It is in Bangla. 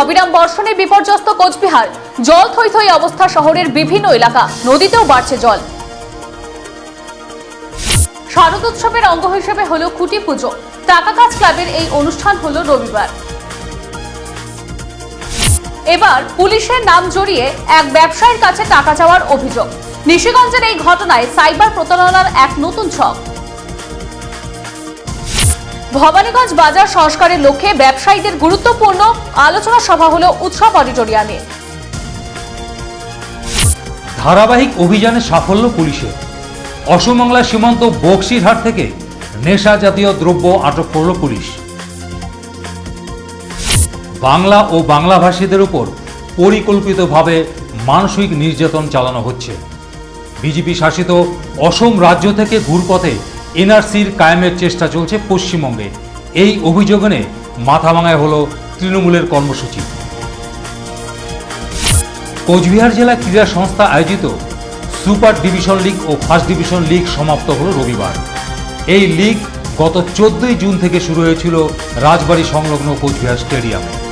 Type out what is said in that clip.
অবিরাম বর্ষণে বিপর্যস্ত কোচবিহার। জল থই থই অবস্থা শহরের বিভিন্ন এলাকা। নদীতেও বাড়ছে জল। শারদোৎসবের অঙ্গ হিসেবে হলো খুঁটি পুজো। টাকা কাজ ক্লাবের এই অনুষ্ঠান হলো রবিবার। এবার পুলিশের নাম জড়িয়ে এক ব্যবসায়ীর কাছে টাকা চাওয়ার অভিযোগ। নিশিগঞ্জের এই ঘটনায় সাইবার প্রতারণার এক নতুন ছক। ভবানীগঞ্জ বাজার সংস্কারের লক্ষ্যে ব্যবসায়ীদের গুরুত্বপূর্ণ আলোচনা সভা হলো উৎসব অডিটোরিয়ামে। ধারাবাহিক অভিযানে সাফল্য পুলিশের অসমংলা সীমান্ত বক্সিরহাট থেকে নেশা জাতীয় দ্রব্য আটক করল পুলিশ। বাংলা ও বাংলাভাষীদের উপর পরিকল্পিতভাবে মানসিক নির্যাতন চালানো হচ্ছে। বিজেপি শাসিত অসম রাজ্য থেকে ঘুরপথে এনআরসির কায়েমের চেষ্টা চলছে পশ্চিমবঙ্গে। এই অভিযোগে মাথাভাঙায় হল তৃণমূলের কর্মসূচি। কোচবিহার জেলা ক্রীড়া সংস্থা আয়োজিত সুপার ডিভিশন লিগ ও ফার্স্ট ডিভিশন লিগ সমাপ্ত হল রবিবার। এই লিগ গত চোদ্দই জুন থেকে শুরু হয়েছিল রাজবাড়ি সংলগ্ন কোচবিহার স্টেডিয়ামে।